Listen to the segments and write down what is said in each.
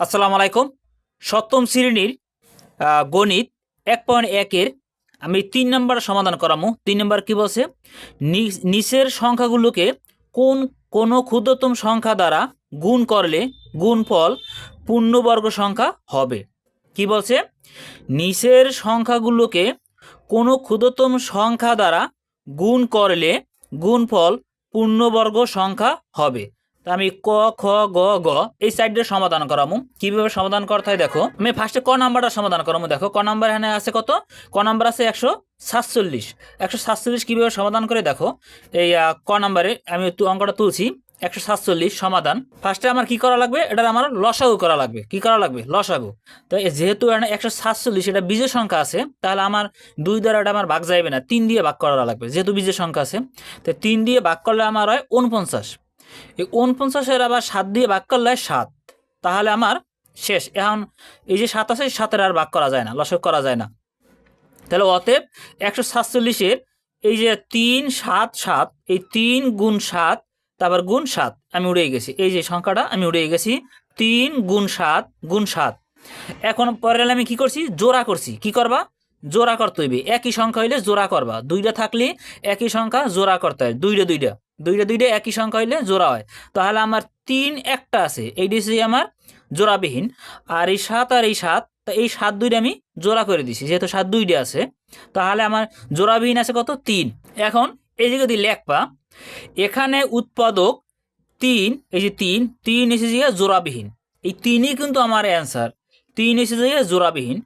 আসসালামু আলাইকুম। সপ্তম শ্রেণির গণিত এক পয়েন্ট একের আমি তিন নম্বর সমাধান করামু। তিন নম্বর কি বলছে? নিচের সংখ্যাগুলোকে কোন, কোনো ক্ষুদ্রতম সংখ্যা দ্বারা গুণ করলে গুণফল পূর্ণবর্গ সংখ্যা হবে? কি বলছে? নিচের সংখ্যাগুলোকে কোনো ক্ষুদ্রতম সংখ্যা দ্বারা গুণ করলে গুণফল পূর্ণবর্গ সংখ্যা হবে। তা আমি ক, খ, গ গ, এই সাইডের সমাধান করামু। কীভাবে সমাধান করতে হয় দেখো। আমি ফার্স্টে ক নাম্বারটা সমাধান করামু। দেখো, ক নাম্বার এখানে আছে কত? ক নাম্বার আছে একশো সাতচল্লিশ। একশো সাতচল্লিশ কীভাবে সমাধান করে দেখো? এই ক নাম্বারে আমি অঙ্কটা তুলছি। একশো সাতচল্লিশ, সমাধান। ফার্স্টে আমার কি করা লাগবে? এটা আমার লসাগু করা লাগবে। কি করা লাগবে? লসাগু। তো যেহেতু এখানে একশো সাতচল্লিশ, এটা বীজের সংখ্যা আছে, তাহলে আমার দুই দ্বারা এটা আমার ভাগ যাইবে না। তিন দিয়ে ভাগ করা লাগবে, যেহেতু বীজের সংখ্যা আছে। তো তিন দিয়ে ভাগ করলে আমার হয় উনপঞ্চাশ এই উনপঞ্চাশের আবার সাত দিয়ে ভাগ করলে সাত। তাহলে আমার শেষ। এখন এই যে সাত আছে, সাতের আর ভাগ করা যায় না লসক করা যায় না। তাহলে অতএব একশো সাতচল্লিশের এই যে তিন সাত সাত, এই তিন গুণ সাত, তারপর গুণ সাত, আমি উড়ে গেছি। এই যে সংখ্যাটা, আমি উড়ে গেছি। তিন গুণ সাত গুণ সাত। এখন পরে আমি কি করছি? জোড়া করছি। কি করবা? জোড়া করতে হইবে। একই সংখ্যা হইলে জোড়া করবা। দুইটা থাকলে একই সংখ্যা জোড়া করতে হয়। দুইটা দুইটা। দুইটা দুইটা একই সংখ্যা হইলে জোড়া হয়। তাহলে আমার তিন একটা আছে এইটি হচ্ছে আমার জোড়াবিহীন। আর এই সাত আর এই সাত, তা এই সাত দুইটা আমি জোড়া করে দিছি, যেহেতু সাত দুইটা আছে। তাহলে আমার জোড়াবিহীন আছে কত? তিন। এখন এই যে যদি লেখবা, এখানে উৎপাদক তিন, এই যে তিন তিন এসে যে জোড়াবিহীন। এই তিনই কিন্তু আমার অ্যান্সার। তিন এসে যে জোড়াবিহীন।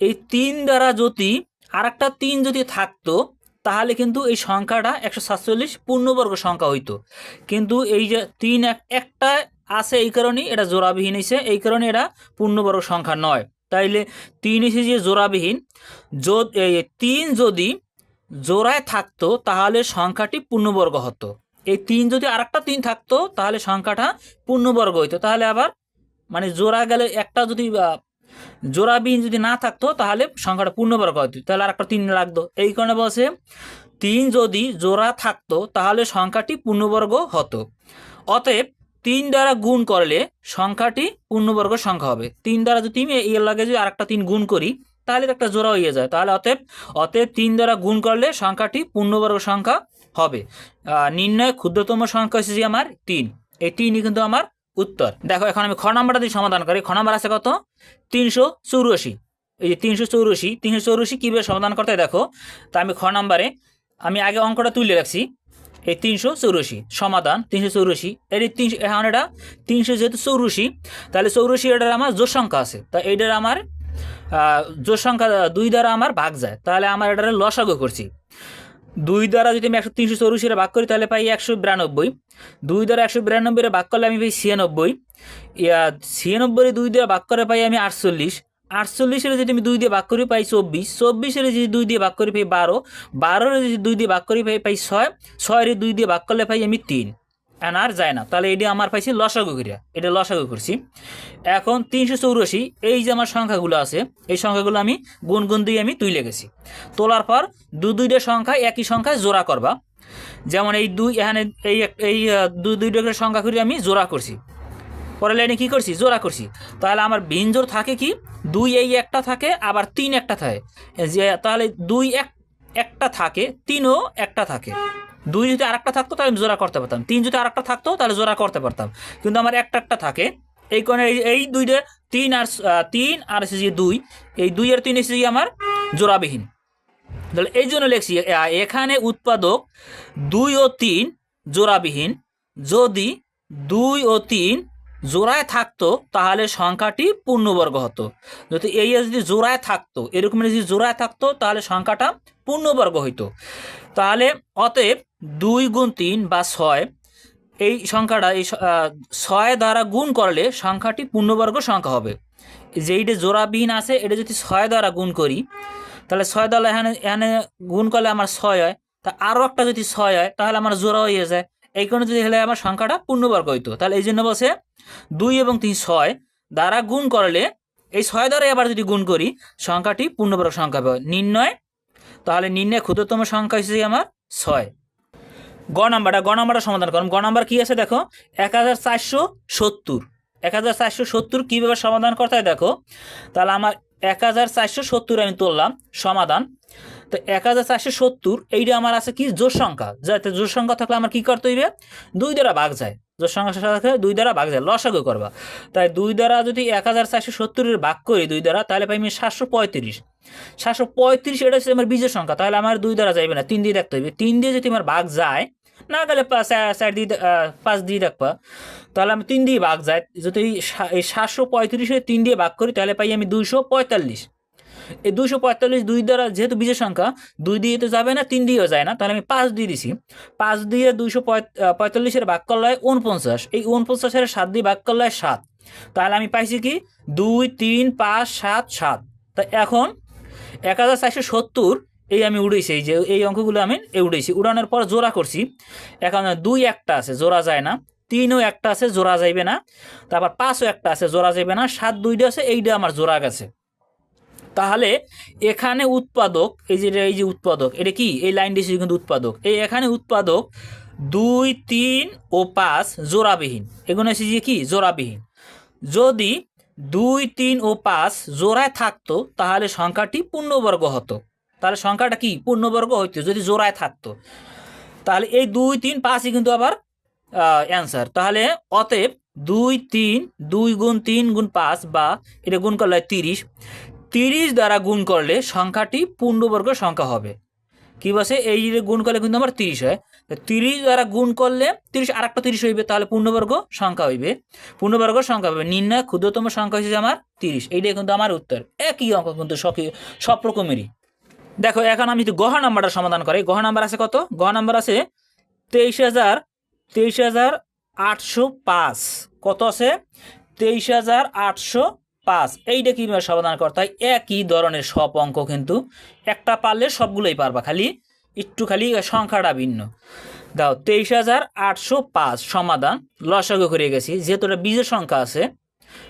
এই তিন দ্বারা যদি আর একটা তিন যদি থাকতো তাহলে কিন্তু এই সংখ্যাটা একশো সাতচল্লিশ পূর্ণবর্গ সংখ্যা হইতো। কিন্তু এই যে তিন এক- একটা আছে এই কারণেই এটা জোড়াবিহীন হয়েছে এই কারণে এটা পূর্ণবর্গ সংখ্যা নয়। তাইলে তিন এসে যে জোড়াবিহীন তিন যদি জোড়ায় থাকতো, তাহলে সংখ্যাটি পূর্ণবর্গ হতো। এই তিন যদি আর একটা তিন থাকতো, তাহলে সংখ্যাটা পূর্ণবর্গ হইতো। তাহলে আবার মানে জোড়া গেলে একটা যদি জোড়াবিহীন যদি না থাকতো, তাহলে সংখ্যাটা পূর্ণবর্গ হতো। তাহলে আর একটা তিন লাগতো। এই কারণে বলছে, তিন যদি জোড়া থাকতো, তাহলে সংখ্যাটি পূর্ণবর্গ হতো। অতএব, তিন দ্বারা গুণ করলে সংখ্যাটি পূর্ণবর্গ সংখ্যা হবে। তিন দ্বারা যদি এর লাগে যদি আরেকটা তিন গুণ করি, তাহলে একটা জোড়া হয়ে যায়। তাহলে অতএব অতএব তিন দ্বারা গুণ করলে সংখ্যাটি পূর্ণবর্গ সংখ্যা হবে। নির্ণয় ক্ষুদ্রতম সংখ্যা হচ্ছে যে আমার তিন। এই তিনই কিন্তু আমার উত্তর। দেখো, এখন আমি খ নাম্বারটা দিয়ে সমাধান করি। খ নাম্বার আছে কত? তিনশো চৌরাশি। এই যে তিনশো চৌরাশি তিনশো চৌরাশি কীভাবে সমাধান করতে দেখো, তা আমি খ নাম্বারে, আমি আগে অঙ্কটা তুলে রাখছি। এই তিনশো চৌরাশি, সমাধান, তিনশো চৌরাশি। এর তিনশো, এখন এটা তিনশো যেহেতু চৌরাশি, তাহলে চৌরাশি এটার আমার জোর সংখ্যা আছে। তা এইটার আমার জোর সংখ্যা দুই দ্বারা আমার ভাগ যায়। তাহলে আমার এটার লসাগু করছি। দুই দ্বারা যদি আমি একশো তিনশো চৌরাশিরে ভাগ করি, তাহলে পাই একশো বিরানব্বই। দুই দ্বারা একশো বিরানব্বইরে ভাগ করলে আমি পাই ছিয়ানব্বই। ছিয়ানব্বই দুই দিয়ে ভাগ করে পাই আমি আটচল্লিশ। আটচল্লিশের যদি আমি দুই দিয়ে ভাগ করি, পাই চব্বিশ। চব্বিশের যদি দুই দিয়ে ভাগ করি, পাই বারো। বারোর যদি দুই দিয়ে ভাগ করি পাই পাই ছয়। ছয়ের দুই দিয়ে ভাগ করলে পাই আমি তিন। এখন আর যায় না। তাহলে এটি আমার পাইছি লসাগু করিয়া এটা লসাগু করছি। এখন তিনশো চৌরাশি, এই যে আমার সংখ্যাগুলো আছে, এই সংখ্যাগুলো আমি গুণ দিয়ে আমি তুলে গেছি। তোলার পর দু দুইটা সংখ্যা একই সংখ্যায় জোড়া করবা। যেমন এই দুই, এখানে এই এই দু দুই দুইটা সংখ্যা করে আমি জোড়া করছি। পরের লাইনে কী করছি? জোড়া করছি। তাহলে আমার বিনজোর থাকে কি? দুই এই একটা থাকে, আবার তিন একটা থাকে। যে, তাহলে দুই এক, একটা থাকে, তিনও একটা থাকে। দুই যদি আরেকটা থাকতো, তাহলে আমি জোড়া করতে পারতাম। তিন যদি আরেকটা থাকতো, তাহলে জোড়া করতে পারতাম। কিন্তু আমার একটা একটা থাকে। এই কারণে এই দুইটা তিন আর তিন আর এসে দুই। এই দুই আর তিন এসে আমার জোড়াবিহীন। তাহলে এই জন্য লিখছি এখানে উৎপাদক দুই ও তিন জোড়াবিহীন। যদি দুই ও তিন জোড়ায় থাকতো, তাহলে সংখ্যাটি পূর্ণবর্গ হতো। যদি এই যদি জোড়ায় থাকতো, এরকম যদি জোড়ায় থাকতো, তাহলে সংখ্যাটা পূর্ণবর্গ হইতো। তাহলে অতএব দুই গুণ তিন বা ছয়, এই সংখ্যাটা, এই ছয় দ্বারা গুণ করলে সংখ্যাটি পূর্ণবর্গ সংখ্যা হবে। যেইটা জোড়াবিহীন আছে, এটা যদি ছয় দ্বারা গুণ করি, তাহলে ছয় দ্বারা এখানে এখানে গুণ করলে আমার ছয় হয়। তা আরও একটা যদি ছয় হয়, তাহলে আমার জোড়া হয়ে যায়। এই কারণে যদি হলে আমার সংখ্যাটা পূর্ণবর্গ হইতো, তাহলে এই জন্য বসে দুই এবং তিন ছয় দ্বারা গুণ করলে, এই ছয় দ্বারা আবার যদি গুণ করি, সংখ্যাটি পূর্ণবর্গ সংখ্যা নির্ণয়, তাহলে নির্ণয় ক্ষুদ্রতম সংখ্যা হিসেবে আমার ছয়। গ নাম্বারটা গ নাম্বারটা সমাধান করুন গ নাম্বার কী আছে দেখো? এক হাজার চারশো সত্তর। এক হাজার চারশো সত্তর কীভাবে সমাধান করতে হয় দেখো? তাহলে আমার এক হাজার চারশো সত্তর আমি তুললাম, সমাধান। তো এক হাজার চারশো সত্তর, এইটা আমার আছে কি? জোর সংখ্যা। যাতে জোর সংখ্যা থাকলে আমার কী করতে হইবে? দুই দ্বারা ভাগ যায়। জোর সংখ্যা সাথে দুই দ্বারা ভাগ যায়, লসাগু করবা। তাই দুই দ্বারা যদি এক হাজার চারশো সত্তরের ভাগ করি দুই দ্বারা, তাহলে পাই আমি সাতশো পঁয়ত্রিশ। সাতশো পঁয়ত্রিশ এটা হচ্ছে আমার বীজের সংখ্যা, তাহলে আমার দুই দ্বারা যাইবে না, তিন দিয়ে দেখতে হইবে। তিন দিয়ে যদি আমার ভাগ যায়, না গেলে চার দিয়ে পাঁচ দিয়ে রাখবা তাহলে আমি তিন দিয়ে ভাগ যায়। যদি এই সাতশো পঁয়ত্রিশে তিন দিয়ে ভাগ করি, তাহলে পাই আমি দুইশো পঁয়তাল্লিশ। এই দুইশো পঁয়তাল্লিশ দুই দ্বারা যেহেতু বীজের সংখ্যা, দুই দিয়ে তো যাবে না, তিন দিয়েও যায় না, তাহলে আমি পাঁচ দিয়ে দিছি। পাঁচ দিয়ে দুইশো পঁয়তাল্লিশের ভাগ করলে হয় উনপঞ্চাশ এই উনপঞ্চাশের সাত দিয়ে ভাগ সাত। তাহলে আমি পাইছি কি? দুই, তিন, পাঁচ, সাত সাত। তা এখন এক হাজার চারশো সত্তর, এই আমি উড়েছি এই যে এই অঙ্কগুলো আমি উড়েছি উড়ানোর পর জোড়া করছি। এখন দুই একটা আছে, জোড়া যায় না। তিনও একটা আছে, জোড়া যাইবে না। তারপর পাঁচও একটা আছে, জোড়া যাইবে না। সাত দুইটা আছে, এইটা আমার জোড়া গেছে। তাহলে এখানে উৎপাদক, এই যে এই যে উৎপাদক, এটা কি? এই লাইন ডিসি কিন্তু উৎপাদক। এই এখানে উৎপাদক দুই, তিন ও পাঁচ জোড়াবিহীন। এগুলো হচ্ছে যে কি? জোড়াবিহীন। যদি দুই, তিন ও পাঁচ জোড়ায় থাকতো, তাহলে সংখ্যাটি পূর্ণবর্গ হতো। তাহলে সংখ্যাটা কি? পূর্ণবর্গ হইতো, যদি জোড়ায় থাকতো। তাহলে এই দুই, তিন, পাঁচই কিন্তু আবার অ্যান্সার তাহলে অতএব দুই, তিন, দুই গুণ তিন গুণ পাঁচ বা এটা গুণ করলে তিরিশ। তিরিশ দ্বারা গুণ করলে সংখ্যাটি পূর্ণবর্গ সংখ্যা হবে। কি বলছে? এই যে গুণ করলে কিন্তু আমার তিরিশ হয়। তিরিশ দ্বারা গুণ করলে তিরিশ আর একটা তিরিশ হইবে, তাহলে পূর্ণবর্গ সংখ্যা হইবে। পূর্ণবর্গ সংখ্যা হবে নির্ণয়, ক্ষুদ্রতম সংখ্যা হচ্ছে আমার তিরিশ। এইটাই কিন্তু আমার উত্তর। একই অঙ্ক কিন্তু সব রকমেরই। দেখো, এখন আমি যদি গহ নাম্বারটা সমাধান করি গহ নাম্বার আছে কত? গহ নাম্বার আছে তেইশ হাজার তেইশ হাজার আটশো পাঁচ। কত আছে? তেইশ হাজার আটশো পাঁচ এইটা কীভাবে সমাধান করতে হয়? একই ধরনের সব অঙ্ক কিন্তু একটা পারলে সবগুলোই পারবা, খালি একটু খালি সংখ্যাটা ভিন্ন। দাও, তেইশ হাজার আটশো পাঁচ সমাধান, লসাগু করে গেছি, যেহেতু এটা বীজের সংখ্যা আছে,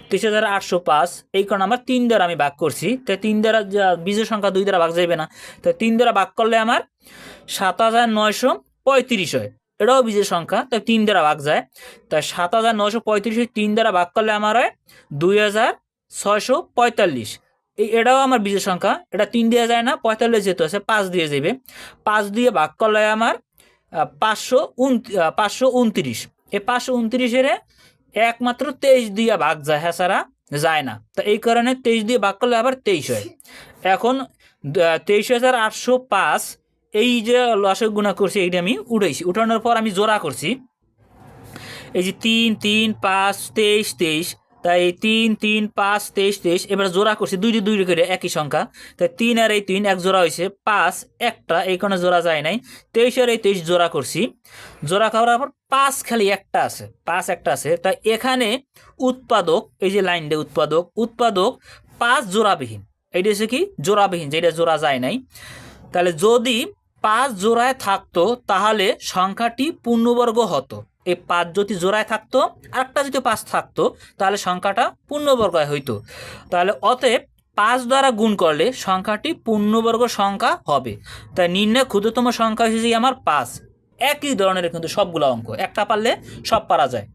তেইশ হাজার আটশো পাঁচ, এই কারণে আমার তিন দ্বারা আমি ভাগ করছি, তাই তিন দ্বারা বীজের সংখ্যা দুই দ্বারা ভাগ যাবে না তো তিন দ্বারা ভাগ করলে আমার সাত হাজার নয়শো পঁয়ত্রিশ হয়, এটাও বীজের সংখ্যা, তাই তিন দ্বারা ভাগ যায়, তাই সাত হাজার নয়শো পঁয়ত্রিশ তিন দ্বারা ভাগ করলে আমার হয় দুই হাজার ছয়শো পঁয়তাল্লিশ। এই এটাও আমার বীজের সংখ্যা। এটা তিন দিয়ে যায় না, পঁয়তাল্লিশ যেহেতু আছে, পাঁচ দিয়ে যাবে। পাঁচ দিয়ে ভাগ করলে আমার পাঁচশো উন পাঁচশো উনত্রিশ। এই পাঁচশো উনত্রিশের একমাত্র তেইশ দিয়ে ভাগ যায় হ্যাঁ সারা যায় না। তো এই কারণে তেইশ দিয়ে ভাগ করলে আবার তেইশ হয়। এখন তেইশ হাজার আটশো পাঁচ, এই যে লসক গুণা করছি, এইটা আমি উঠাইছি। উঠানোর পর আমি জোড়া করছি। এই যে তিন তিন, পাঁচ, তেইশ তেইশ। তাই তিন তিন, পাঁচ, তেইশ তেইশ, এবার জোড়া করছি দুইটি দুইটি করে একই সংখ্যা। তাই তিন আর এই তিন এক জোড়া হয়েছে পাঁচ, একটা, এই কোনো জোড়া যায় নাই। তেইশ আর এই তেইশ জোড়া করছি। জোড়া খাওয়ার পর পাঁচ খালি একটা আছে, পাঁচ একটা আছে। তাই এখানে উৎপাদক, এই যে লাইনটা উৎপাদক উৎপাদক পাঁচ জোড়াবিহীন। এইটা হচ্ছে কি? জোড়াবিহীন, যেটা জোড়া যায় নাই। তাহলে যদি পাঁচ জোড়ায় থাকতো, তাহলে সংখ্যাটি পূর্ণবর্গ হতো। এই পাঁচ যদি জোড়ায় থাকতো আর একটা যদি পাঁচ থাকতো, তাহলে সংখ্যাটা পূর্ণবর্গ হইতো। তাহলে অতএব পাঁচ দ্বারা গুণ করলে সংখ্যাটি পূর্ণবর্গ সংখ্যা হবে। তাই নির্ণয় ক্ষুদ্রতম সংখ্যা হিসেবে আমার পাঁচ। একই ধরনের কিন্তু সবগুলো অঙ্ক। একটা পারলে সব পারা যায়।